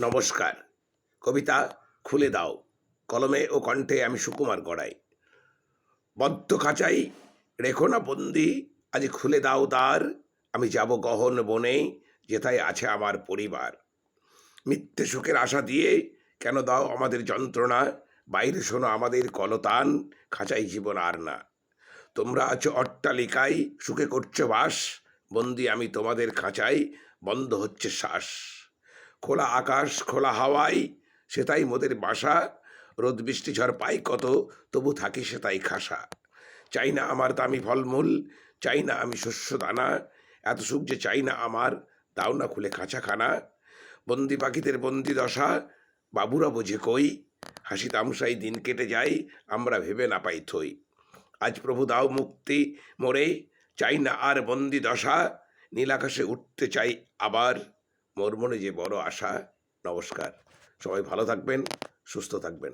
নমস্কার। কবিতা খুলে দাও। কলমে ও কণ্ঠে আমি সুকুমার গড়াই। বদ্ধ খাঁচাই, রেখো না বন্দি, আজ খুলে দাও দ্বার। আমি যাব গহন বনে, যেথায় আছে আমার পরিবার। মিথ্যে সুখের আশা দিয়ে কেন দাও আমাদের যন্ত্রণা? বাইরে শোনো আমাদের কলতান, খাঁচাই জীবন আর না। তোমরা আছো অট্টালিকায়, সুখে করছ বাস। বন্দি আমি তোমাদের খাঁচাই, বন্ধ হচ্ছে শ্বাস। খোলা আকাশ, খোলা হাওয়ায় সেটাই মোদের বাসা। রোদ, বৃষ্টি, ঝড় পাই কত, তবু থাকি সেটাই খাসা। চাই না আমার দামি ফলমূল, চাই না আমি শস্য দানা। এত সুখ যে চাই না আমার, দাও না খুলে খাঁচাখানা বন্দি পাখিদের বন্দি দশা, বাবুরা বোঝে কই। হাসি তামসাই দিন কেটে যায়, আমরা ভেবে না পাই থই। আজ প্রভু দাও মুক্তি মোরে, চাই না আর বন্দি দশা। নীলাকাশে উঠতে চাই আবার। মোর মনে যে বড় আশা নমস্কার। সবাই ভালো থাকবেন সুস্থ থাকবেন।